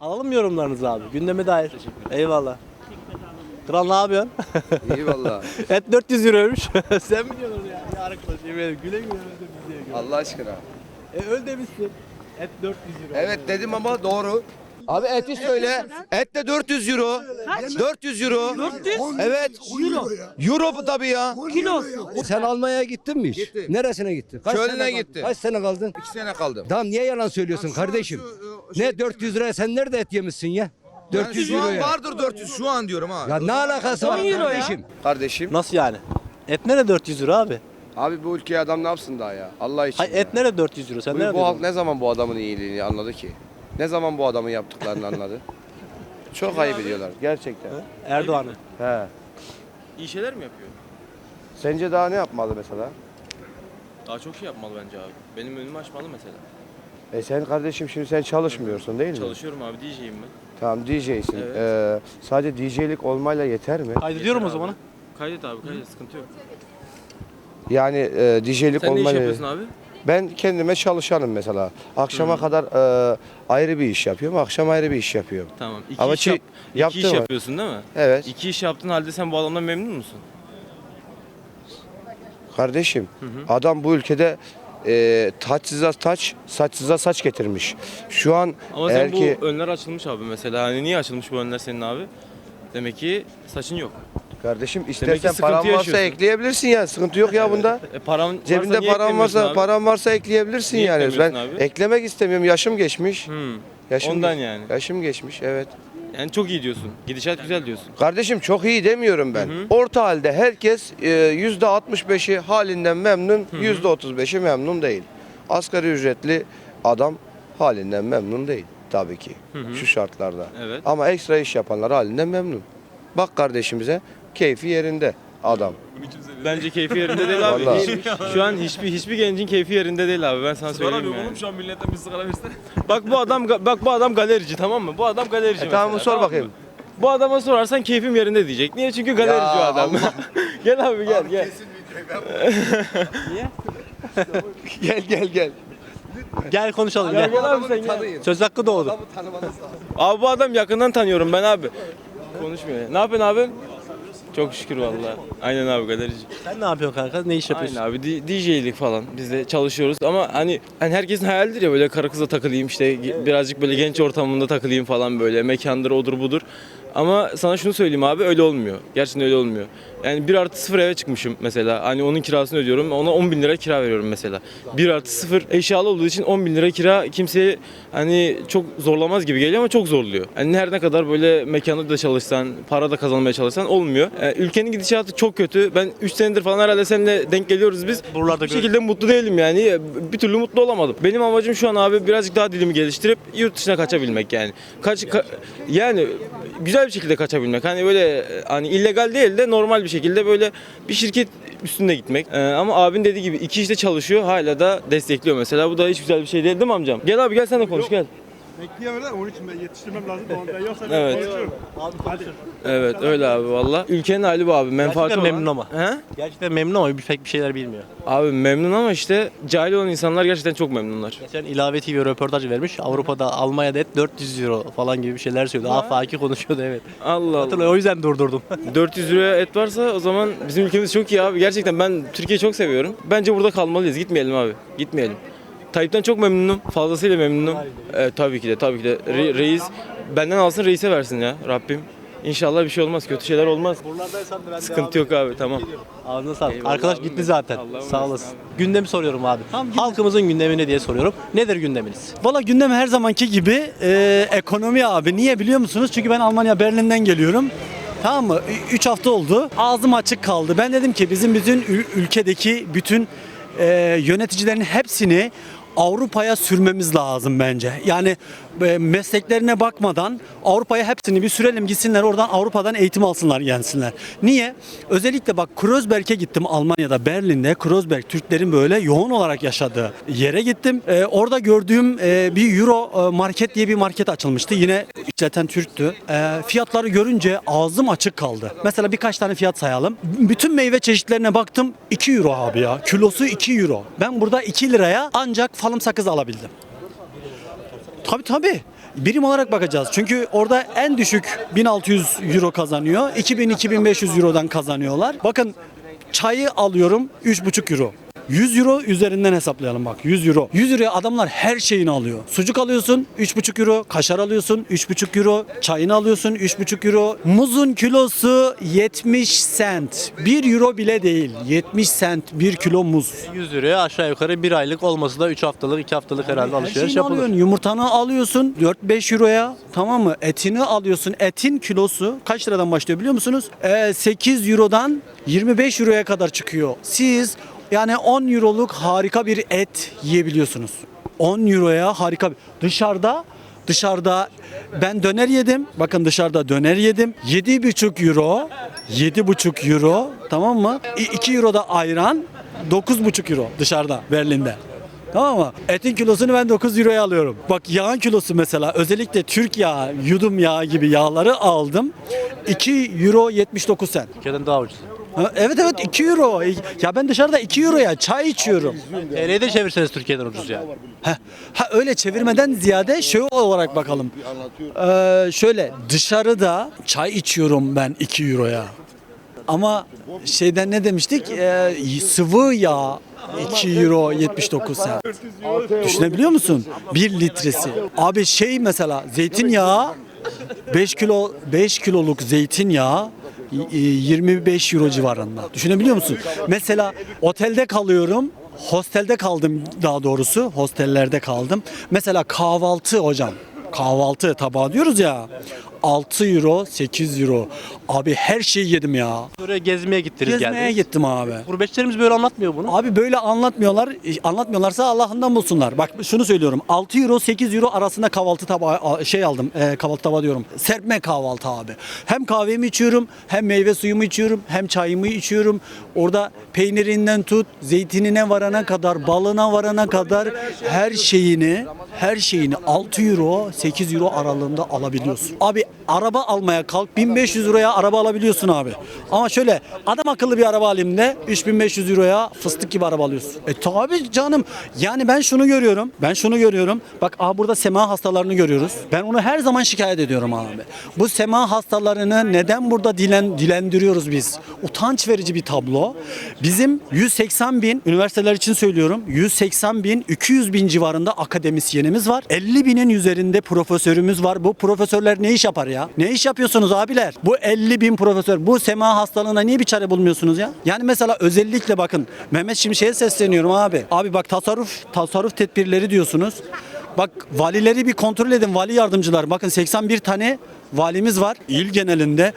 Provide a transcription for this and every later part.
Alalım yorumlarınızı abi? Gündeme dair. Eyvallah. Kral ne yapıyorsun? İyi valla. Et 400 euroymuş. Sen mi diyorsun ya? Ya arkadaş ederim. Güle güle öldüm biz diye. Allah aşkına. E öl demişsin. Et 400 euro. Evet dedim ama doğru. Abi eti söyle. Et de 400 euro. 400 euro. 400? Evet. Euro. Euro tabii ya. Sen Almanya'ya gittin mi hiç? Gittim. Neresine gittin? Çölüne sene kaldın? gittim. Kaç sene kaldın? 2 sene kaldım. Tamam niye yalan söylüyorsun kardeşim? Ne 400 liraya sen nerede et yemişsin ya? 400 şu euro an ya. vardır 400 şu an diyorum ha. Ya ne alakası var kardeşim? Kardeşim. Nasıl yani? Et nere 400 euro abi? Abi bu ülkeye adam ne yapsın daha ya? Allah için. Hay ya. et nere 400 euro? Sen Bu, nerede? bu halk ne zaman bu adamın iyiliğini anladı ki? Ne zaman bu adamın yaptıklarını anladı? Çok ayıp ediyorlar gerçekten. Erdoğan'ı. He. İyi şeyler mi yapıyor? Sence daha ne yapmalı mesela? Daha çok şey yapmalı bence abi. Benim önümü açmalı mesela. E sen kardeşim şimdi sen çalışmıyorsun değil mi? Çalışıyorum abi DJ'yim ben. Tamam DJ'sin. Evet. Ee, sadece DJ'lik olmayla yeter mi? Kaydediyorum o Yeter zaman. abi. Kaydet abi kaydet sıkıntı yok. Yani e, DJ'lik Sen ne iş olmayla... yapıyorsun abi? Ben kendime çalışanım mesela. Akşama kadar e, ayrı bir iş yapıyorum, akşam ayrı bir iş yapıyorum. Tamam. İki Ama iş, çi- yap, iki yaptım iş ama. yapıyorsun değil mi? Evet. İki iş yaptığın halde sen bu adamdan memnun musun? Kardeşim, adam bu ülkede e, taçsıza taç, saçsıza saç getirmiş. Şu an Ama eğer sen bu ki... önler açılmış abi mesela. Hani niye açılmış bu önler senin abi? Demek ki saçın yok. Kardeşim istersen sıkıntı paran varsa yaşıyorsun. ekleyebilirsin ya. Sıkıntı yok ya bunda. E varsa Cebinde niye paran eklemiyorsun varsa abi? paran varsa ekleyebilirsin Niye yani. Ben eklemiyorsun abi? eklemek istemiyorum. Yaşım geçmiş. Hmm. Yaşım Ondan geç- yani. Yaşım geçmiş evet. Yani çok iyi diyorsun. Gidişat güzel diyorsun. Kardeşim çok iyi demiyorum ben. Orta halde herkes e, yüzde 65'i halinden memnun, yüzde 35'i memnun değil. Asgari ücretli adam halinden memnun değil tabii ki şu şartlarda. Evet. Ama ekstra iş yapanlar halinden memnun. Bak kardeşimize keyfi yerinde adam. Bence keyfi yerinde değil abi. Vallahi. Hiç- şu an hiçbir hiçbir gencin keyfi yerinde değil abi. Ben sana söyleyeyim yani. şu an milletten bir sigara versene. Bak bu adam bak bu adam galerici tamam mı? Bu adam galerici E, tamam mesela, sor mı? bakayım. Bu adama sorarsan keyfim yerinde diyecek. Niye? Çünkü galerici Ya o adam. gel abi gel gel. Gel gel gel. Gel konuşalım Gel gel. gel abi sen gel. Söz hakkı doğdu. Abi bu adam yakından tanıyorum ben abi. Konuşmuyor. Ne yapıyorsun abi? Çok şükür vallahi. Aynen abi galerici. Sen ne yapıyorsun kanka? Ne iş yapıyorsun? Aynen abi D- DJ'lik falan biz de çalışıyoruz ama hani hani herkesin hayalidir ya böyle karı kıza takılayım işte ge- birazcık böyle genç ortamında takılayım falan böyle mekandır odur budur. Ama sana şunu söyleyeyim abi öyle olmuyor. Gerçekten öyle olmuyor. Yani 1 artı 0 eve çıkmışım mesela. Hani onun kirasını ödüyorum. Ona 10 bin lira kira veriyorum mesela. 1 artı 0 eşyalı olduğu için 10 bin lira kira kimseye hani çok zorlamaz gibi geliyor ama çok zorluyor. Hani her ne kadar böyle mekanda da çalışsan, para da kazanmaya çalışsan olmuyor. Ee, ülkenin gidişatı çok kötü. Ben 3 senedir falan herhalde seninle denk geliyoruz biz. Buralarda Bir şekilde mutlu değilim yani. Bir türlü mutlu olamadım. Benim amacım şu an abi birazcık daha dilimi geliştirip yurt dışına kaçabilmek yani. Kaç ka- yani güzel bir şekilde kaçabilmek. Hani böyle hani illegal değil de normal bir şekilde böyle bir şirket üstünde gitmek. Ee, ama abin dediği gibi iki işte çalışıyor hala da destekliyor mesela. Bu da hiç güzel bir şey değil değil mi amcam? Gel abi gel sen de konuş gel. Bekleyemediler onun için ben yetiştirmem lazım. Ondan yoksa ben Evet. konuşurum. Evet öyle abi valla. Ülkenin hali bu abi. Menfaati Gerçekten olan- memnun ama. He? Gerçekten memnun ama bir- pek bir şeyler bilmiyor. Abi memnun ama işte cahil olan insanlar gerçekten çok memnunlar. Geçen İlave TV röportaj vermiş. Avrupa'da Almanya'da et 400 euro falan gibi bir şeyler söylüyordu. Afaki konuşuyordu evet. Allah Allah. O yüzden durdurdum. 400 liraya et varsa o zaman bizim ülkemiz çok iyi abi. Gerçekten ben Türkiye'yi çok seviyorum. Bence burada kalmalıyız. Gitmeyelim abi. Gitmeyelim. Tayyip'ten çok memnunum. Fazlasıyla memnunum. Evet, tabii ki de tabii ki de. Re- reis benden alsın reise versin ya Rabbim. İnşallah bir şey olmaz. Kötü şeyler olmaz. Sıkıntı yok abi tamam. Ağzına sağlık. Eyvallah Arkadaş abim gitti benim. zaten. Allah'a Sağ emanet olasın. Gündemi soruyorum abi. Halkımızın gündemi ne diye soruyorum. Nedir gündeminiz? Valla gündem her zamanki gibi e, ekonomi abi. Niye biliyor musunuz? Çünkü ben Almanya Berlin'den geliyorum. Tamam mı? 3 hafta oldu. Ağzım açık kaldı. Ben dedim ki bizim bütün ül- ülkedeki bütün e, yöneticilerin hepsini Avrupa'ya sürmemiz lazım bence. Yani mesleklerine bakmadan Avrupa'ya hepsini bir sürelim gitsinler oradan Avrupa'dan eğitim alsınlar gelsinler. Niye? Özellikle bak Kreuzberg'e gittim Almanya'da Berlin'de Kreuzberg Türklerin böyle yoğun olarak yaşadığı yere gittim. E, orada gördüğüm e, bir Euro e, market diye bir market açılmıştı. Yine işleten Türktü. E, fiyatları görünce ağzım açık kaldı. Mesela birkaç tane fiyat sayalım. Bütün meyve çeşitlerine baktım 2 Euro abi ya. Kilosu 2 Euro. Ben burada 2 liraya ancak falım sakız alabildim. Tabii tabii. birim olarak bakacağız. Çünkü orada en düşük 1600 euro kazanıyor. 2000-2500 eurodan kazanıyorlar. Bakın çayı alıyorum 3,5 euro. 100 euro üzerinden hesaplayalım bak 100 euro. 100 euroya adamlar her şeyini alıyor. Sucuk alıyorsun 3,5 euro, kaşar alıyorsun 3,5 euro, çayını alıyorsun 3,5 euro. Muzun kilosu 70 cent. 1 euro bile değil. 70 cent 1 kilo muz. 100 liraya aşağı yukarı bir aylık olması da 3 haftalık 2 haftalık herhalde Her alışveriş şeyini yapılır. alıyorsun. Yumurtanı alıyorsun 4-5 euroya tamam mı? Etini alıyorsun. Etin kilosu kaç liradan başlıyor biliyor musunuz? Ee, 8 eurodan 25 euroya kadar çıkıyor. Siz yani 10 euroluk harika bir et yiyebiliyorsunuz. 10 euroya harika bir... Dışarıda Dışarıda ben döner yedim. Bakın dışarıda döner yedim. 7,5 euro. 7,5 euro. Tamam mı? 2 euro da ayran. 9,5 euro dışarıda Berlin'de. Tamam mı? Etin kilosunu ben 9 euroya alıyorum. Bak yağın kilosu mesela özellikle Türk yağı, yudum yağı gibi yağları aldım. 2 euro 79 sen. Türkiye'den daha ucuz. Ha, Evet evet 2 euro. Ya ben dışarıda 2 euroya çay içiyorum. TL'ye de çevirseniz Türkiye'den ucuz yani. Heh. Ha öyle çevirmeden ziyade şey olarak bakalım. Ee, şöyle dışarıda çay içiyorum ben 2 euroya. Ama şeyden ne demiştik? Ee, sıvı yağ 2 euro 79 sen. Düşünebiliyor musun? 1 litresi. Abi şey mesela zeytinyağı 5 kilo 5 kiloluk zeytinyağı 25 euro civarında. Düşünebiliyor musun? Mesela otelde kalıyorum. Hostelde kaldım daha doğrusu. Hostellerde kaldım. Mesela kahvaltı hocam. Kahvaltı tabağı diyoruz ya. 6 euro, 8 euro. Abi her şeyi yedim ya. Oraya gezmeye gittiniz Gezmeye geldiniz. gittim abi. Gurbetçilerimiz böyle anlatmıyor bunu. Abi böyle anlatmıyorlar. E, Anlatmıyorlarsa Allah'ından bulsunlar. Bak şunu söylüyorum. 6 euro 8 euro arasında kahvaltı tabağı şey aldım. E, kahvaltı tabağı diyorum. Serpme kahvaltı abi. Hem kahvemi içiyorum, hem meyve suyumu içiyorum, hem çayımı içiyorum. Orada peynirinden tut, zeytinine varana kadar, balına varana kadar her şeyini her şeyini 6 euro 8 euro aralığında alabiliyorsun. Abi araba almaya kalk 1500 euroya araba alabiliyorsun abi. Ama şöyle adam akıllı bir araba alayım de 3500 euroya fıstık gibi araba alıyorsun. E tabi canım. Yani ben şunu görüyorum. Ben şunu görüyorum. Bak aha burada sema hastalarını görüyoruz. Ben onu her zaman şikayet ediyorum abi. Bu sema hastalarını neden burada dilen, dilendiriyoruz biz? Utanç verici bir tablo. Bizim 180 bin, üniversiteler için söylüyorum, 180 bin, 200 bin civarında akademisyenimiz var. 50 binin üzerinde profesörümüz var. Bu profesörler ne iş yapar ya? Ne iş yapıyorsunuz abiler? Bu 50 bin profesör, bu sema hastalığına niye bir çare bulmuyorsunuz ya? Yani mesela özellikle bakın, Mehmet Şimşek'e sesleniyorum abi. Abi bak tasarruf, tasarruf tedbirleri diyorsunuz. Bak valileri bir kontrol edin vali yardımcılar. Bakın 81 tane valimiz var il genelinde.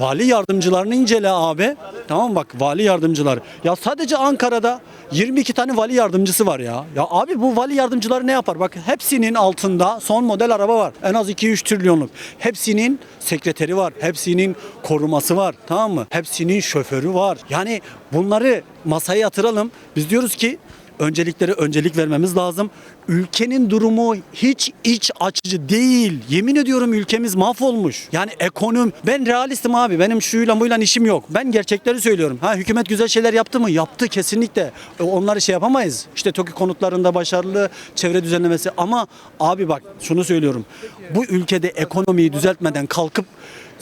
Vali yardımcılarını incele abi. Tamam bak vali yardımcılar. Ya sadece Ankara'da 22 tane vali yardımcısı var ya. Ya abi bu vali yardımcıları ne yapar? Bak hepsinin altında son model araba var. En az 2-3 trilyonluk. Hepsinin sekreteri var. Hepsinin koruması var. Tamam mı? Hepsinin şoförü var. Yani bunları masaya yatıralım. Biz diyoruz ki önceliklere öncelik vermemiz lazım. Ülkenin durumu hiç iç açıcı değil. Yemin ediyorum ülkemiz mahvolmuş. Yani ekonomi ben realistim abi. Benim şuyla buyla işim yok. Ben gerçekleri söylüyorum. Ha hükümet güzel şeyler yaptı mı? Yaptı kesinlikle. E, Onları şey yapamayız. İşte TOKİ konutlarında başarılı çevre düzenlemesi ama abi bak şunu söylüyorum. Bu ülkede ekonomiyi düzeltmeden kalkıp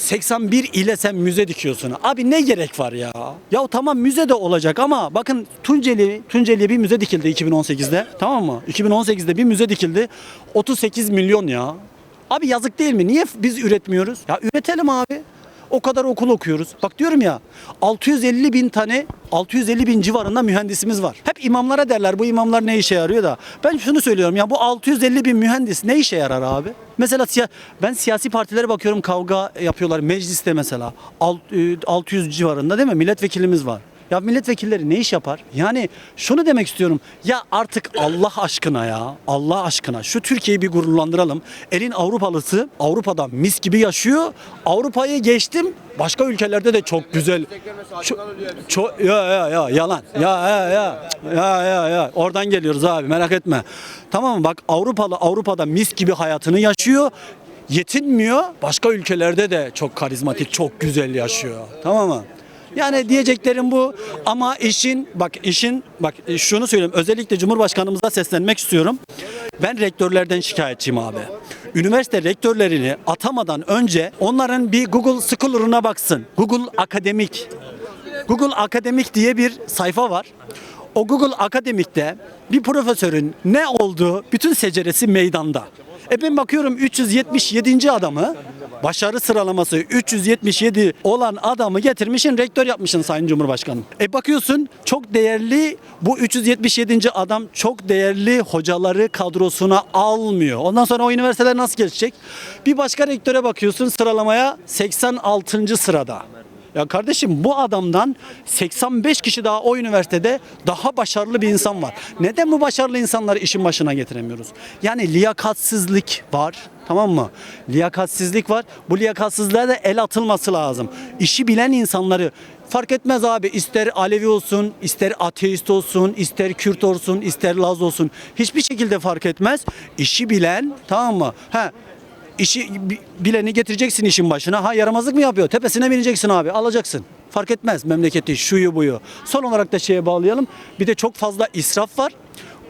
81 ile sen müze dikiyorsun. Abi ne gerek var ya? Ya tamam müze de olacak ama bakın Tunceli Tunceli'ye bir müze dikildi 2018'de. Tamam mı? 2018'de bir müze dikildi. 38 milyon ya. Abi yazık değil mi? Niye biz üretmiyoruz? Ya üretelim abi. O kadar okul okuyoruz. Bak diyorum ya 650 bin tane 650 bin civarında mühendisimiz var. Hep imamlara derler bu imamlar ne işe yarıyor da. Ben şunu söylüyorum ya bu 650 bin mühendis ne işe yarar abi? Mesela ben siyasi partilere bakıyorum kavga yapıyorlar mecliste mesela. Alt- e, 600 civarında değil mi? Milletvekilimiz var. Ya milletvekilleri ne iş yapar? Yani şunu demek istiyorum. Ya artık Allah aşkına ya. Allah aşkına şu Türkiye'yi bir gururlandıralım. Elin Avrupalısı Avrupa'da mis gibi yaşıyor. Avrupa'yı geçtim. Başka ülkelerde de çok güzel. Çok, çok ya ya ya yalan. Ya ya ya. Ya ya ya. Oradan geliyoruz abi merak etme. Tamam mı? Bak Avrupalı Avrupa'da mis gibi hayatını yaşıyor yetinmiyor. Başka ülkelerde de çok karizmatik, çok güzel yaşıyor. Tamam mı? Yani diyeceklerim bu ama işin bak işin bak şunu söyleyeyim özellikle Cumhurbaşkanımıza seslenmek istiyorum. Ben rektörlerden şikayetçiyim abi. üniversite rektörlerini atamadan önce onların bir Google Scholar'ına baksın. Google Akademik. Google Akademik diye bir sayfa var. O Google Akademik'te bir profesörün ne olduğu bütün seceresi meydanda. E ben bakıyorum 377. adamı başarı sıralaması 377 olan adamı getirmişin rektör yapmışsın Sayın Cumhurbaşkanım. E bakıyorsun çok değerli bu 377. adam çok değerli hocaları kadrosuna almıyor. Ondan sonra o üniversiteler nasıl geçecek? Bir başka rektöre bakıyorsun sıralamaya 86. sırada. Ya kardeşim bu adamdan 85 kişi daha o üniversitede daha başarılı bir insan var. Neden bu başarılı insanları işin başına getiremiyoruz? Yani liyakatsizlik var. Tamam mı? Liyakatsizlik var. Bu liyakatsizliğe de el atılması lazım. İşi bilen insanları fark etmez abi. İster Alevi olsun, ister ateist olsun, ister Kürt olsun, ister Laz olsun. Hiçbir şekilde fark etmez. İşi bilen tamam mı? Ha İşi bi- bileni getireceksin işin başına. Ha yaramazlık mı yapıyor? Tepesine bineceksin abi. Alacaksın. Fark etmez memleketi şuyu buyu. Son olarak da şeye bağlayalım. Bir de çok fazla israf var.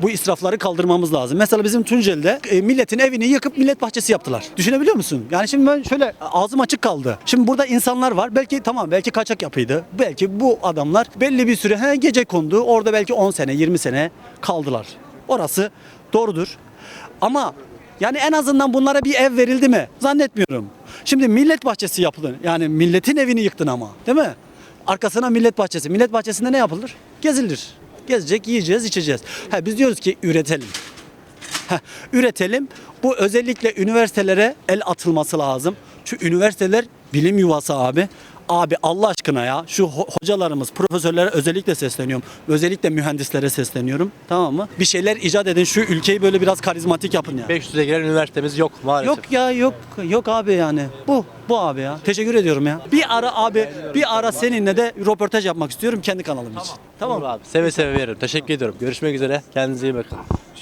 Bu israfları kaldırmamız lazım. Mesela bizim Tunceli'de e, milletin evini yıkıp millet bahçesi yaptılar. Düşünebiliyor musun? Yani şimdi ben şöyle ağzım açık kaldı. Şimdi burada insanlar var. Belki tamam belki kaçak yapıydı. Belki bu adamlar belli bir süre he, gece kondu. Orada belki 10 sene 20 sene kaldılar. Orası doğrudur. Ama yani en azından bunlara bir ev verildi mi? Zannetmiyorum. Şimdi millet bahçesi yapıldı. Yani milletin evini yıktın ama. Değil mi? Arkasına millet bahçesi. Millet bahçesinde ne yapılır? Gezilir. Gezecek, yiyeceğiz, içeceğiz. Ha, biz diyoruz ki üretelim. Heh, üretelim. Bu özellikle üniversitelere el atılması lazım. Çünkü üniversiteler bilim yuvası abi. Abi Allah aşkına ya şu ho- hocalarımız, profesörlere özellikle sesleniyorum. Özellikle mühendislere sesleniyorum. Tamam mı? Bir şeyler icat edin. Şu ülkeyi böyle biraz karizmatik yapın ya. 500'e giren üniversitemiz yok maalesef. Yok ya yok yok abi yani. Bu bu abi ya. Teşekkür ediyorum ya. Bir ara abi bir ara seninle de röportaj yapmak istiyorum kendi kanalım için. Tamam Tamam abi. Seve seve veririm. Teşekkür ediyorum. Görüşmek üzere. Kendinize iyi bakın.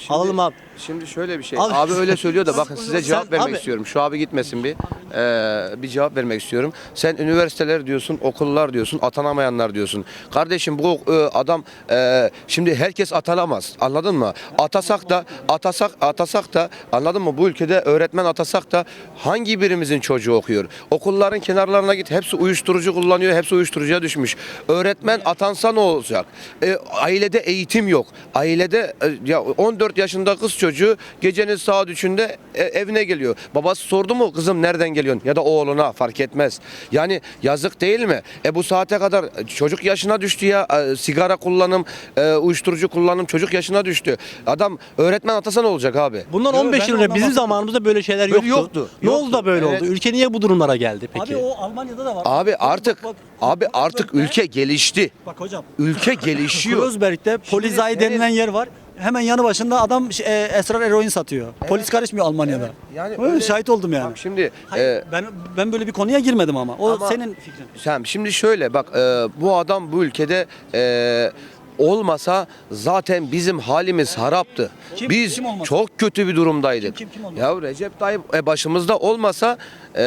Alalım abi. Şimdi şöyle bir şey. Abi- Abi, öyle söylüyor da bakın size cevap vermek abi- istiyorum. Şu abi gitmesin bir. Ee, bir cevap vermek istiyorum. Sen üniversiteler diyorsun, okullar diyorsun, atanamayanlar diyorsun. Kardeşim bu e, adam e, şimdi herkes atanamaz. Anladın mı? Atasak da atasak atasak da anladın mı? Bu ülkede öğretmen atasak da hangi birimizin çocuğu okuyor? Okulların kenarlarına git. Hepsi uyuşturucu kullanıyor. Hepsi uyuşturucuya düşmüş. Öğretmen atansa ne olacak? E, ailede eğitim yok. Ailede e, ya 14 yaşında kız çocuğu gecenin saat 3'ünde e, evine geliyor. Babası sordu mu kızım nereden geliyorsun? Ya da oğluna fark etmez. Yani yazık değil mi? E bu saate kadar çocuk yaşına düştü ya. E, sigara kullanım, e, uyuşturucu kullanım çocuk yaşına düştü. Adam öğretmen atasa ne olacak abi? Bundan Yo, 15 ben yıl önce ondan bizim bahsediyorum. zamanımızda böyle şeyler Böyle yoktu. yoktu. Ne Yoktu. oldu da böyle Evet. oldu? Ülke niye bu durumlara geldi peki? Abi o Almanya'da da var. Abi artık Bak, abi artık ülke gelişti. Bak hocam. Ülke gelişiyor. Kreuzberg'de Polizei senin- denilen yer var. Hemen yanı başında adam e, esrar eroin satıyor. Polis karışmıyor Almanya'da. Yani Öyle öyle- şahit oldum yani. Bak şimdi Hayır, e, ben ben böyle bir konuya girmedim ama. O Ama- senin fikrin. Sen şimdi şöyle bak e, bu adam bu ülkede e, olmasa zaten bizim halimiz haraptı. Kim- Biz kim olmasa? çok kötü bir durumdaydık. Kim- kim- kim olmasa? ya Recep Tayyip e, başımızda olmasa e,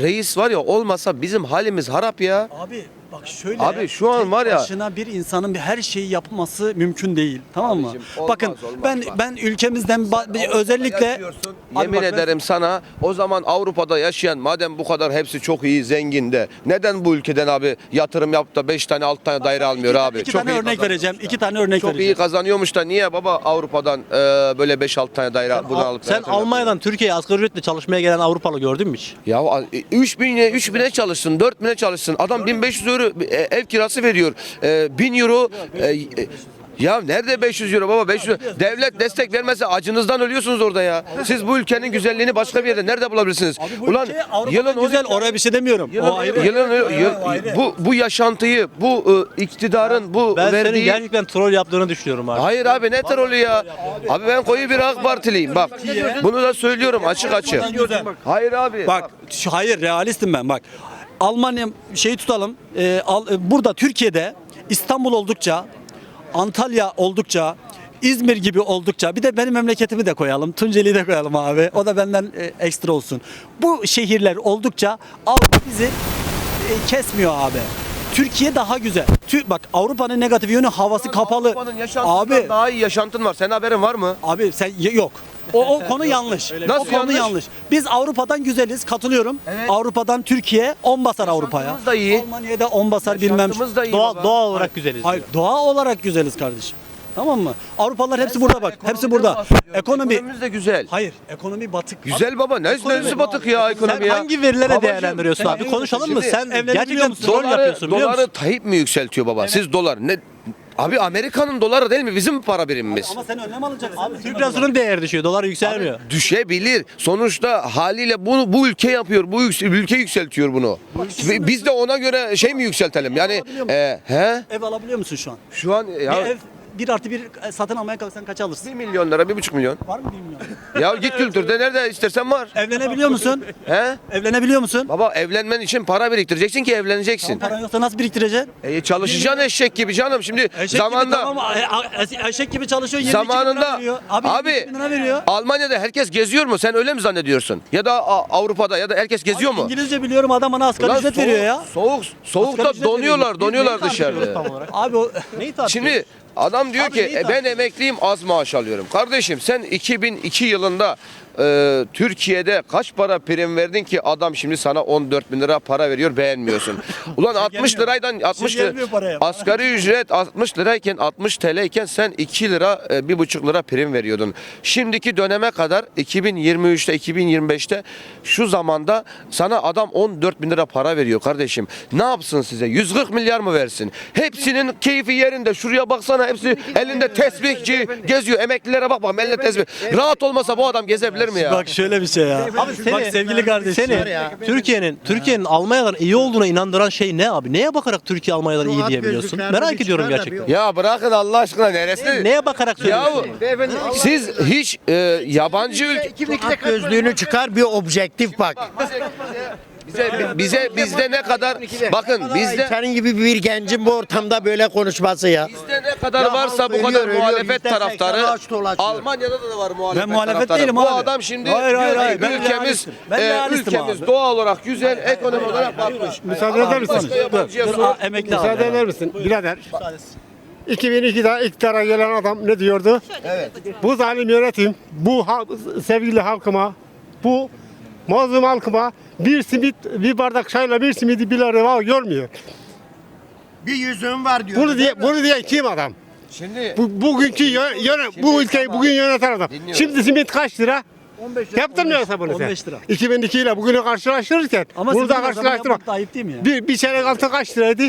reis var ya olmasa bizim halimiz harap ya. Abi bak şöyle. Abi şu an var ya- başına bir insanın bir her şeyi yapması mümkün değil. Tamam mı? Abicim, olmaz, Bakın olmaz, ben bak. ben ülkemizden ba- özellikle Abi Yemin bak ben- ederim sana o zaman Avrupa'da yaşayan madem bu kadar hepsi çok iyi zengin de neden bu ülkeden abi yatırım yapıp da 5 tane 6 tane daire almıyor iki, abi? iki çok tane iyi örnek vereceğim. iki tane örnek Çok iyi vereceğim. kazanıyormuş da niye baba Avrupa'dan e, böyle 5-6 tane daire bunu Al- alıp sen Almanya'dan Türkiye'ye asgari ücretle çalışmaya gelen Avrupalı gördün mü hiç? Ya 3000'e 3000'e çalışsın, 4000'e çalışsın. Adam 1500 euro e, ev kirası veriyor. E, 1000 euro e, ya nerede 500 euro baba 500 Devlet destek vermese acınızdan ölüyorsunuz orada ya. Siz bu ülkenin güzelliğini başka bir yerde nerede bulabilirsiniz? Bu Ulan yılın güzel 12 oraya bir şey demiyorum. Yılın, o ayrı. yılın- yıl- ayrı. bu bu yaşantıyı, bu e, iktidarın bu Ben senin verdiği gerçekten troll yaptığını düşünüyorum abi. Hayır abi ne terörü ya? Abi ben koyu bir AK Partiliyim bak. Bunu da söylüyorum açık açık. Hayır abi. Bak hayır realistim ben bak. Almanya şeyi tutalım. e, al- e, burada Türkiye'de İstanbul oldukça, Antalya oldukça, İzmir gibi oldukça bir de benim memleketimi de koyalım. Tunceli'yi de koyalım abi. O da benden e, ekstra olsun. Bu şehirler oldukça Avrupa bizi e, kesmiyor abi. Türkiye daha güzel. Tü- bak Avrupa'nın negatif yönü havası kapalı. Avrupa'nın yaşantısından Abi daha iyi yaşantın var. Senin haberin var mı? Abi sen yok. O, o konu yanlış. Nasıl o konu yanlış? yanlış? Biz Avrupa'dan güzeliz. Katılıyorum. Avrupa'dan Türkiye 10 basar Avrupa'ya. Da iyi. Almanya'da 10 basar bilmem. Da iyi Doğa, baba. doğa olarak güzeliz. Hayır, diyor. doğa olarak güzeliz kardeşim. Tamam mı? Avrupalılar hepsi burada bak. Hepsi burada. Ekonomi Ekonomimiz de güzel. Hayır, ekonomi batık. Güzel baba. Ne neresi batık ya ekonomi Sen ya? hangi verilere Babacığım, değerlendiriyorsun abi? Konuşalım mı? Şimdi Sen evlenebiliyor gerçekten musun? troll Doları, yapıyorsun biliyor doları musun? Tayyip mi yükseltiyor baba? Siz dolar ne? Abi Amerika'nın doları değil mi? Bizim para birimimiz. Ama sen önlem alacaksın. Abi Türk lirasının değeri düşüyor. Dolar yükselmiyor. Düşebilir. Sonuçta haliyle bunu bu ülke yapıyor. Bu ülke yükseltiyor bunu. Ve Biz de ona göre şey mi yükseltelim? Yani Alabiliyor musun? e, he? Ev alabiliyor musun şu an? Şu an ya Bir ev bir artı bir satın almaya kalksan kaç alırsın? 1 milyon lira, bir buçuk milyon. Var mı bilmiyorum. Ya git kültürde nerede istersen var. Evlenebiliyor musun? He? Evlenebiliyor musun? Baba evlenmen için para biriktireceksin ki evleneceksin. Paran yoksa nasıl biriktireceksin? E, çalışacaksın eşek gibi canım. Şimdi Eşek zamanda gibi tamam, e- e- eşek gibi çalışıyor 22 bin lira zamanında veriyor. Abi, abi, 22 bin lira veriyor. Almanya'da herkes geziyor mu? Sen öyle mi zannediyorsun? Ya da A- Avrupa'da ya da herkes geziyor mu? İngilizce biliyorum adam bana asgari Ulan ücret soğuk- veriyor ya. Soğuk, soğukta Asgari ücret donuyorlar, veriyor. donuyorlar Neyi tartışıyoruz dışarıda. Tam olarak. Abi o Neyi tartışıyorsun? Şimdi adam diyor Abi ki neyi "E, ben tartışıyorsun?" emekliyim az maaş alıyorum. Kardeşim sen 2002 yılında e, Türkiye'de kaç para prim verdin ki adam şimdi sana 14 bin lira para veriyor beğenmiyorsun. Ulan 60 gelmiyor. liraydan 60 lira gelmiyor paraya. asgari ücret 60 lirayken 60 TL iken sen 2 lira e, bir buçuk lira prim veriyordun. Şimdiki döneme kadar 2023'te 2025'te şu zamanda sana adam 14 bin lira para veriyor kardeşim. Ne yapsın size? 140 milyar mı versin? Hepsinin keyfi yerinde. Şuraya baksana hepsi elinde tesbihçi geziyor. Emeklilere bak bak elinde tesbih. Rahat olmasa bu adam gezebilir mi ya? Bak şöyle bir şey ya. Abi seni, Bak sevgili kardeşim. Seni Türkiye'nin Türkiye'nin Almanya'dan iyi olduğuna inandıran şey ne abi? Neye bakarak Türkiye Almanya'dan iyi diyebiliyorsun? Merak ediyorum gerçekten. Ya bırakın Allah aşkına neresi? Neye bakarak Ya söylüyorsun? siz hiç e, yabancı ülke gözlüğünü çıkar bir objektif bak. Bize bize bizde ne kadar bakın bizde Senin gibi bir gencin bu ortamda böyle konuşması ya. Bizde ne kadar Ya varsa halk bu kadar ölüyor, ölüyor. muhalefet Yüzde taraftarı seksen aç dolaşıyor. Almanya'da da var muhalefet Ben muhalefet taraftarı. değilim Bu abi. adam şimdi Hayır, hayır, diyor ki hayır. Ben ülkemiz realistim. Ben e, realistim ülkemiz abi. doğal olarak güzel, ekonomi olarak batmış. Müsaade eder misin? Başka yabancıya Dur, sor. aa, emekli abi. Müsaade eder misin? Birader. 2002'de iktidara gelen adam ne diyordu? Evet. Bu zalim yönetim, bu ha- sevgili halkıma, bu mazlum halkıma bir simit, bir bardak çayla bir simidi bir lira görmüyor. Bir yüzüğüm var diyor. Bunu diye bunu diye kim adam? Şimdi Bu, bugünkü yö- yöne- bu ülkeyi bugün yöneten adam. Dinliyorum. Şimdi simit kaç lira? 15 Yaptın mı hesabını sen? 15 lira. 2002 ile bugünü karşılaştırırken Ama bunu da sizin o zaman karşılaştırma. yapmak da ayıp değil mi ya? Bir, bir çeyrek altın kaç liraydı?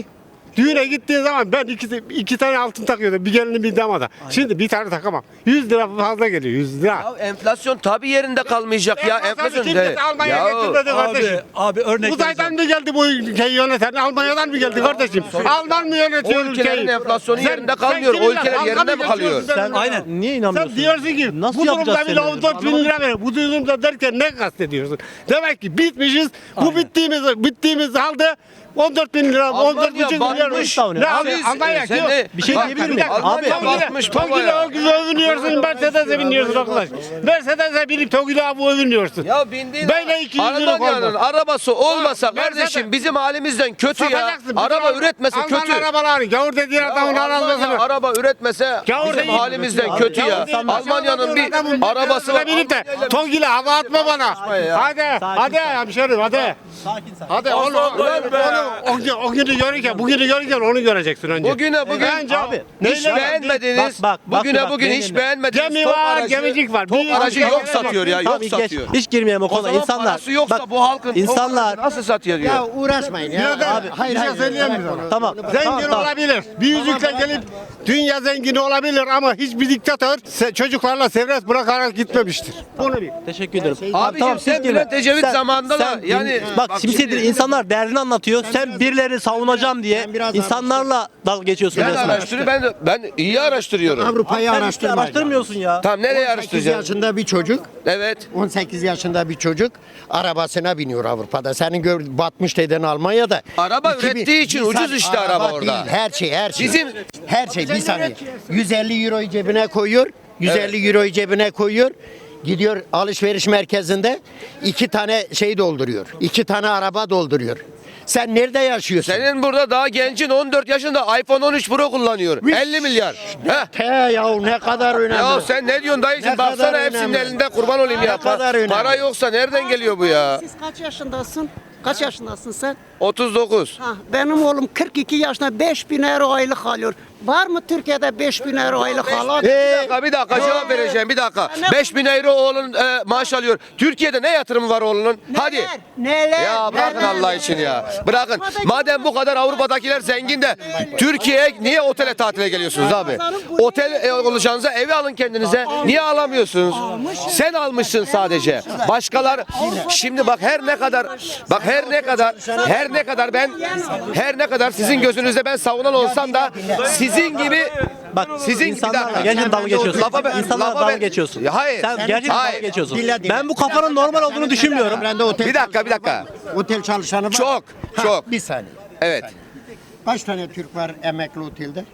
Düğüne gittiğin zaman ben iki, iki tane altın takıyordum. Bir gelinin bir damada. Şimdi bir tane takamam. 100 lira fazla geliyor 100 lira. ya enflasyon tabi yerinde kalmayacak ya enflasyon. de- Almanya'ya Ya- getirmedi kardeşim? Abi, abi örnek Uzaydan mı geldi bu ülkeyi yöneten? Almanya'dan mı geldi kardeşim? Alman mı yönetiyor O ülkelerin ülkeyi? enflasyonu Sen- yerinde kalmıyor. O ülkeler yerinde mi kalıyor? Sen aynen. Niye inanmıyorsun? Sen diyorsun ki Nasıl bu yapacağız durumda bile seni? 14 bin lira ver. Bu durumda derken ne kastediyorsun? Demek ki bitmişiz. Bu bittiğimiz bittiğimiz halde 14 bin lira, 14 Almanya buçuk milyar. batmış. Ne Abi, siz- Almanya sen yok. de- Bir şey Bak, diyebilir miyim? dakika, Abi, Almanya batmış baba Togile ya. o gibi övünüyorsun, Mercedes'e biniyorsun arkadaş. Mercedes'e binip Togile abi övünüyorsun. Ya bindiğin Böyle 200 lira Almanya'nın arabası olmasa Mercedes- kardeşim bizim halimizden kötü ya. Satacaksın. Bütün Araba Alman- üretmese Alman kötü. arabaları. Gavur dediğin adamın Almanya arabasını. araba üretmese Gavur bizim değil. halimizden Abi, kötü gavur ya. değil. Almanya'nın bir Adamın arabası var. binip de Togile hava atma bana. Hadi, hadi hemşerim hadi. Sakin sakin. Hadi onu, onu, o, gün- o günü görürken, bugünü görürken onu göreceksin önce. Bugüne bugün Önce Abi, hiç neyle- beğenmediniz. Bak, bak, bak, bugüne bak, bugün hiç beğenmediniz. Gemi Top var, aracı- gemicik var. Top Bir- aracı yok satıyor ya, Tamam, yok geç. satıyor. Hiç girmeyelim o O konuya. zaman İnsanlar parası yoksa bak, bu halkın insanlar nasıl satıyor diyor. Ya uğraşmayın ya. Birader, Abi, bir şey söyleyeyim mi sana? tamam. Zengin tamam, tamam. olabilir. Bir yüzükle gelip dünya zengini olabilir ama hiçbir diktatör se- çocuklarla serbest bırakarak gitmemiştir. Bunu bil. Teşekkür ederim. Abicim sen. Bülent Ecevit zamanında da yani- bak, bak şimdi, şimdi- insanlar derdini anlatıyor. Sen birileri savunacağım diye Ben biraz insanlarla dalga geçiyorsun Ben resmen. araştırıyorum. Ben de- ben iyi araştırıyorum. Avrupa'yı Sen hiç araştırmayın. araştırmıyorsun ya. Tamam nereye 18 araştıracağım? yaşında bir çocuk Evet. 18 yaşında bir çocuk arabasına biniyor Avrupa'da. Senin gör, batmış deden Almanya'da. Araba ürettiği için ucuz işte araba orada. Değil, her şey her şey. Bizim- her şey bir saniye. 150 euroyu cebine koyuyor. 150 euroyu cebine koyuyor. Gidiyor alışveriş merkezinde iki tane şey dolduruyor. iki tane araba dolduruyor. Sen nerede yaşıyorsun? Senin burada daha gencin 14 yaşında iPhone 13 Pro kullanıyor. 50 milyar. Heh. Te ya ne kadar önemli. Ya sen ne diyorsun dayıcım? Ne Baksana hepsinin önemli. elinde kurban olayım Ne ya. kadar önemli. Para yoksa nereden geliyor bu ya? Siz kaç yaşındasın? Kaç yaşındasın sen? 39. Ha, benim oğlum 42 yaşında 5000 euro aylık alıyor. Var mı Türkiye'de 5000 euro aylık alan? Bir dakika bir dakika cevap vereceğim bir dakika. Ne- 5000 euro oğlun e, maaş alıyor. Türkiye'de ne yatırımı var oğlunun? Hadi. Neler? Ya bırakın Neler? Allah için ya. Bırakın. Madem bu kadar Avrupa'dakiler zengin de Türkiye'ye niye otele tatile geliyorsunuz abi? Otel e, olacağınıza evi alın kendinize. Niye alamıyorsunuz? Sen almışsın sadece. Başkalar şimdi bak her ne kadar bak her ne kadar her ne kadar ben her ne kadar sizin gözünüzde ben savunan olsam da sizin gibi Bak Sizin gibi insanlarla dakika. gerçekten dalga geçiyorsun. Lafa ben- İnsanlarla lafa dalga ben- geçiyorsun. Ya hayır. Sen gerçekten Hayır. dalga geçiyorsun. Dinle. Ben bu kafanın normal olduğunu düşünmüyorum. Çevrende otel Bir dakika bir dakika. Otel çalışanı var. Çok, Ha, çok. Bir saniye. Evet. Kaç tane Türk var emekli otelde?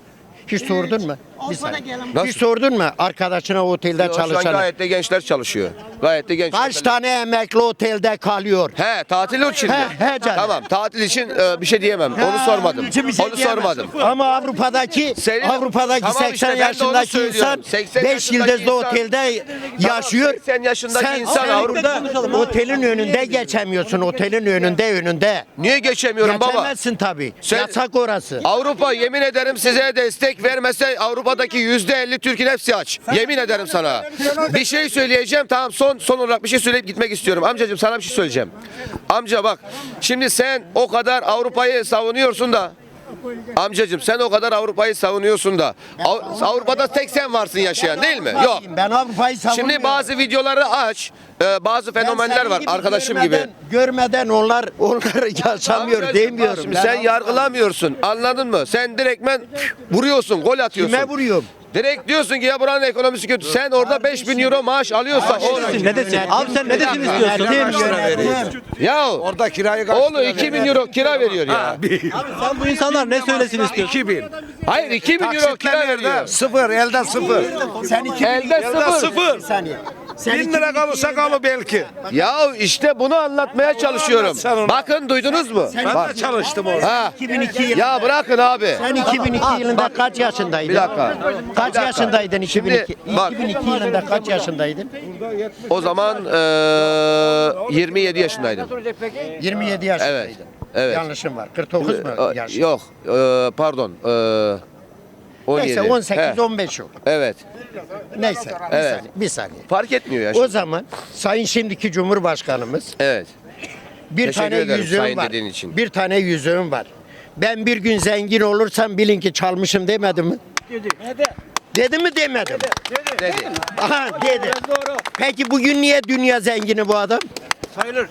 Hiç sordun mu? Bir saniye. Nasıl? Hiç sordun mu arkadaşına otelde Şu an çalışan? gayet de gençler çalışıyor. Gayet de gençler. Kaç tane emekli otelde kalıyor? He tatil için mi? He, he canım. Tamam tatil için e, bir şey diyemem. Onu sormadım. Onun için bir şey Onu diyemezsin. sormadım. Ama Avrupa'daki Senin- Avrupa'daki Tamam 80 işte, ben de onu yaşındaki söylüyorum. insan 80 5 yaşındaki yıldızlı insan- otelde Tamam, yaşıyor. 80 yaşındaki Sen- insan sen Avrupa'da- otelin önünde geçemiyorsun. Otelin önünde önünde. Niye geçemiyorum baba? Geçemezsin tabii. Sen- Yasak orası. Avrupa yemin ederim size destek vermese Avrupa'daki yüzde elli Türk'ün hepsi aç. Yemin ederim sana. Bir şey söyleyeceğim tamam son son olarak bir şey söyleyip gitmek istiyorum. Amcacığım sana bir şey söyleyeceğim. Amca bak şimdi sen o kadar Avrupa'yı savunuyorsun da Amcacığım sen o kadar Avrupa'yı savunuyorsun da Av- Avrupa'da tek sen varsın yaşayan değil mi? Yok. Ben Avrupa'yı savunuyorum. Şimdi bazı videoları aç. Ee, bazı Ben fenomenler senin var gibi arkadaşım gibi. görmeden- Görmeden onlar onlar yaşamıyor demiyorum. bak Şimdi Ben sen yargılamıyorsun. Anladın mı? Sen direktmen vuruyorsun, gol atıyorsun. Kime vuruyorum? Direkt diyorsun ki ya buranın ekonomisi kötü. Sen orada 5000 euro maaş alıyorsan oğlum. Ne desin? Abi sen ne desin istiyorsun? Ya Orada kirayı kaç oğlum 2000 euro kira veriyor ya. Sen bu insanlar ne söylesin istiyorsun? 2000. Hayır 2000 euro kira veriyor. Sıfır, elde sıfır. Sen iki Elde sıfır. sıfır. Bir saniye. Sen Bin lira kalırsa kalır belki. Ya işte bunu anlatmaya çalışıyorum. sen. Bakın duydunuz mu? Ben Bak. de çalıştım orada. Ha. 2002 yılında. Ya bırakın abi. Sen 2002 yılında kaç yaşındaydın? Bir dakika. Kaç Bir dakika. yaşındaydın 2002? Şimdi bak. 2002 yılında kaç yaşındaydın? O zaman eee 27 yaşındaydım. 27 yaşındaydın. Evet. Evet. Yanlışım var. 49 mu Ee? Yok, eee, pardon. eee, 17. Neyse 18 He, 15 oldu. Evet. Neyse. Bir Evet. saniye. Bir saniye. Fark etmiyor ya. O şimdi. zaman Sayın şimdiki Cumhurbaşkanımız Evet. bir Teşekkür tane ederim yüzüğüm sayın var. dediğin için. Bir tane yüzüğüm var. Ben bir gün zengin olursam bilin ki çalmışım demedi mi? Dedi. Dedi mi demedi mi? Dedi. Aha dedi. Peki bugün niye dünya zengini bu adam? Sayılır.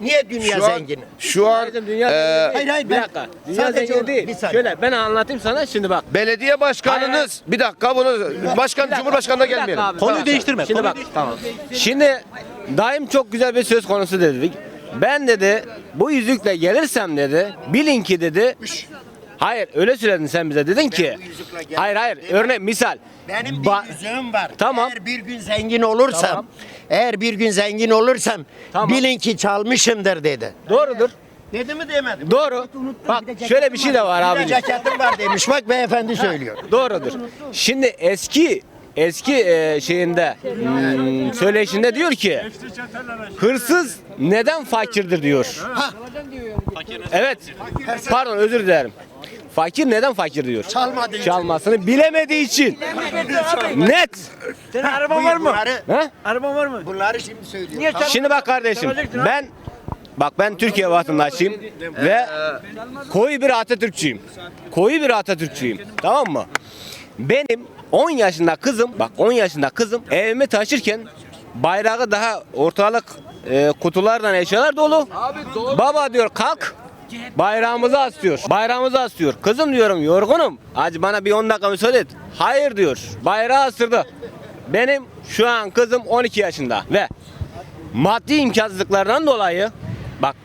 Niye dünya Şu an, zengini? şu an eee, Hayır hayır Bir ben dakika. Dünya sadece zengini değil. bir saniye. Şöyle ben anlatayım sana şimdi bak. belediye başkanınız bir dakika bunu başkan cumhurbaşkanına Bir dakika gelmeyelim. abi, Konuyu tamam. değiştirme, Şimdi konuyu bak değiştirme. tamam. Şimdi daim çok güzel bir söz konusu dedik. Ben dedi bu yüzükle gelirsem dedi bilin ki dedi Hayır öyle söyledin sen bize dedin ki Hayır hayır örnek misal Benim Ba- bir yüzüğüm var. Tamam. Eğer bir gün zengin olursam, Tamam. eğer bir gün zengin olursam Tamam. bilin ki çalmışımdır dedi. Doğrudur. Dedi mi demedi mi? Doğru. Bak şöyle bir şey de var Bir abi. ceketim var demiş. Bak beyefendi söylüyor. Doğrudur. Şimdi eski eski e, şeyinde hmm, söyleyişinde diyor ki hırsız neden fakirdir diyor. Evet. Pardon özür dilerim. Fakir neden fakir diyor? Çalmadığı için. Çalmasını bilemediği için. Net. Senin araban var mı? Bunları, Ha? araban var mı? Bunları şimdi söylüyor. Şimdi bak kardeşim ben bak ben Türkiye vatandaşıyım ve koyu bir Atatürkçüyüm. Koyu bir Atatürkçüyüm. Tamam mı? Benim 10 yaşında kızım bak 10 yaşında kızım evimi taşırken bayrağı daha ortalık e, kutulardan eşyalar dolu. Baba diyor kalk Bayrağımızı asıyor. Bayrağımızı asıyor. Kızım diyorum yorgunum. Hacı bana bir 10 dakika müsaade et. Hayır diyor. Bayrağı asırdı. Benim şu an kızım 12 yaşında ve maddi imkansızlıklardan dolayı bak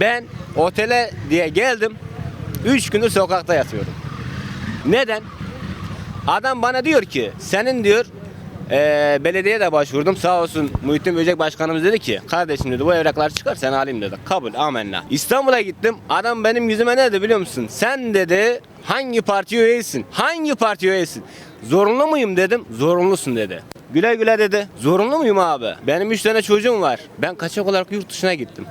ben otele diye geldim 3 gündür sokakta yatıyorum. Neden? Adam bana diyor ki senin diyor Ee, belediyeye de başvurdum. Sağ olsun Muhittin Böcek Başkanımız dedi ki kardeşim dedi bu evraklar çıkar sen alayım dedi. Kabul amenna. İstanbul'a gittim. Adam benim yüzüme ne dedi biliyor musun? Sen dedi hangi parti üyesin? Hangi parti üyesin? Zorunlu muyum dedim. Zorunlusun dedi. Güle güle dedi. Zorunlu muyum abi? Benim 3 tane çocuğum var. Ben kaçak olarak yurt dışına gittim.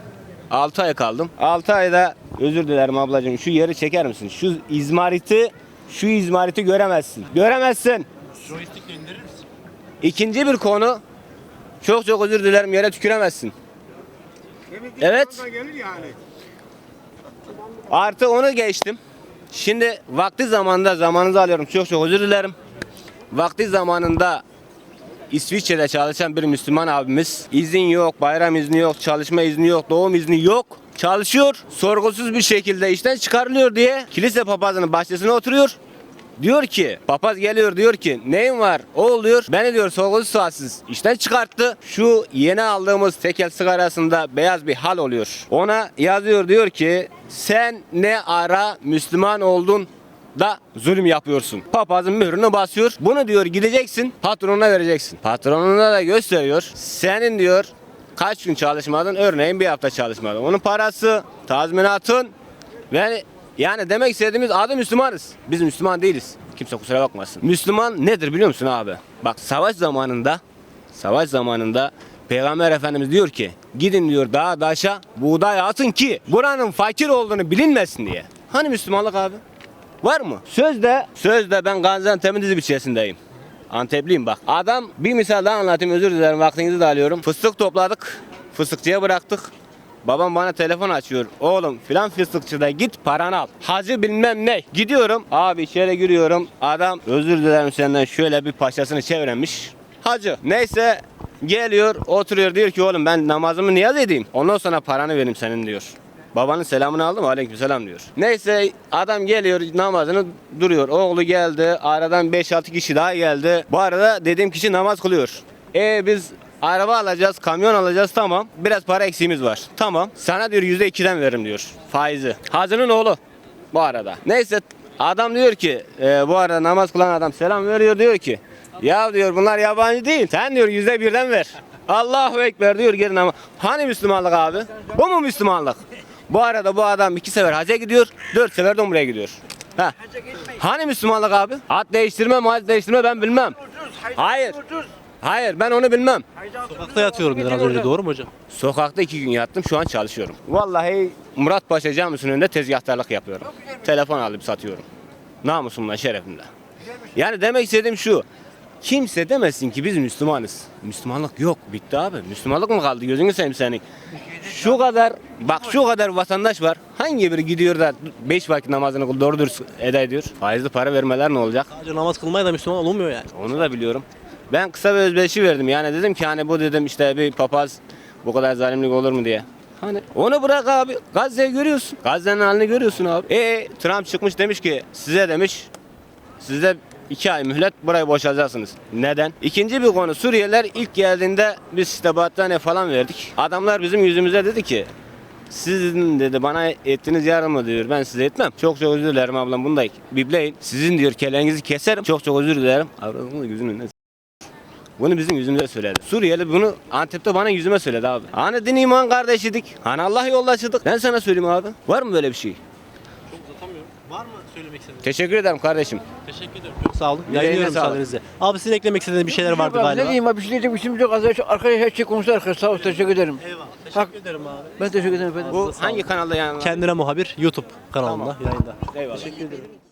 6 ay kaldım. 6 ayda özür dilerim ablacığım şu yeri çeker misin? Şu izmariti şu izmariti göremezsin. Göremezsin. İkinci bir konu çok çok özür dilerim yere tüküremezsin. Evet. Artı onu geçtim. Şimdi vakti zamanında zamanınızı alıyorum. Çok çok özür dilerim. Vakti zamanında İsviçre'de çalışan bir Müslüman abimiz izin yok, bayram izni yok, çalışma izni yok, doğum izni yok. Çalışıyor. Sorgusuz bir şekilde işten çıkarılıyor diye kilise papazının bahçesine oturuyor. Diyor ki papaz geliyor diyor ki neyin var? O oluyor. Beni diyor sorgusuz sualsiz işten çıkarttı. Şu yeni aldığımız tekel sigarasında beyaz bir hal oluyor. Ona yazıyor diyor ki sen ne ara Müslüman oldun da zulüm yapıyorsun. Papazın mührünü basıyor. Bunu diyor gideceksin patronuna vereceksin. Patronuna da gösteriyor. Senin diyor kaç gün çalışmadın? Örneğin bir hafta çalışmadın. Onun parası, tazminatın ve yani demek istediğimiz adı Müslümanız. Biz Müslüman değiliz. Kimse kusura bakmasın. Müslüman nedir biliyor musun abi? Bak savaş zamanında savaş zamanında Peygamber Efendimiz diyor ki gidin diyor dağa daşa buğday atın ki buranın fakir olduğunu bilinmesin diye. Hani Müslümanlık abi? Var mı? Sözde, sözde ben Gaziantep'in dizi içerisindeyim. Antepliyim bak. Adam bir misal daha anlatayım özür dilerim vaktinizi de alıyorum. Fıstık topladık. Fıstıkçıya bıraktık. Babam bana telefon açıyor. Oğlum filan fıstıkçıda git paranı al. Hacı bilmem ne. Gidiyorum. Abi içeri giriyorum. Adam özür dilerim senden şöyle bir paşasını çevirmiş. Hacı. Neyse geliyor oturuyor diyor ki oğlum ben namazımı niyaz edeyim. Ondan sonra paranı vereyim senin diyor. Babanın selamını aldım aleykümselam diyor. Neyse adam geliyor namazını duruyor. Oğlu geldi. Aradan 5-6 kişi daha geldi. Bu arada dediğim kişi namaz kılıyor. E biz araba alacağız, kamyon alacağız tamam. Biraz para eksiğimiz var. Tamam. Sana diyor %2'den veririm diyor. Faizi. Hacının oğlu bu arada. Neyse adam diyor ki e, bu arada namaz kılan adam selam veriyor diyor ki ya diyor bunlar yabancı değil. Sen diyor yüzde birden ver. Allahu Ekber diyor gelin ama. Hani Müslümanlık abi? Bu mu Müslümanlık? Bu arada bu adam iki sefer hacca gidiyor, dört sefer de umreye gidiyor. Ha. Hani Müslümanlık abi? At değiştirme, mal değiştirme ben bilmem. Hayır. Hayır ben onu bilmem. Sokakta yatıyorum dedin az önce doğru mu hocam? Sokakta iki gün yattım şu an çalışıyorum. Vallahi Murat Paşa Camisi'nin önünde tezgahtarlık yapıyorum. Telefon alıp satıyorum. Namusumla şerefimle. Yani demek istediğim şu. Kimse demesin ki biz Müslümanız. Müslümanlık yok. Bitti abi. Müslümanlık mı kaldı? Gözünü seveyim senin. Şu kadar bak şu kadar vatandaş var. Hangi biri gidiyor da beş vakit namazını doğru dürüst eda ediyor? Faizli para vermeler ne olacak? Sadece namaz kılmaya da Müslüman olmuyor yani. Onu da biliyorum. Ben kısa bir özbeşi verdim. Yani dedim ki hani bu dedim işte bir papaz bu kadar zalimlik olur mu diye. Hani onu bırak abi. Gazze'yi görüyorsun. Gazze'nin halini görüyorsun abi. E Trump çıkmış demiş ki size demiş size iki ay mühlet burayı boşalacaksınız. Neden? İkinci bir konu Suriyeliler ilk geldiğinde biz işte battaniye falan verdik. Adamlar bizim yüzümüze dedi ki sizin dedi bana ettiğiniz yarımı diyor ben size etmem. Çok çok özür dilerim ablam bunu da bibleyin. Sizin diyor kelenizi keserim. Çok çok özür dilerim. Avradını gözünün önüne bunu bizim yüzümüze söyledi. Suriyeli bunu Antep'te bana yüzüme söyledi abi. Hani din iman kardeşidik. Hani Allah yoldaşıdık. Ben sana söyleyeyim abi. Var mı böyle bir şey? Var mı söylemek istediğiniz? Teşekkür ederim kardeşim. Teşekkür ederim. Çok sağ olun. Yayınlıyorum sağlık. müsaadenizle. Abi sizin eklemek istediğiniz bir şeyler vardı Ne galiba. diyeyim abi bir şey diyecek bir şeyim yok. Az önce Arkadaş her şey konuştu arkadaş. Sağ ol teşekkür ederim. Eyvallah. Teşekkür ederim abi. Ben teşekkür ederim efendim. Bu hangi kanalda yani? Kendine muhabir YouTube kanalında yayında. Eyvallah.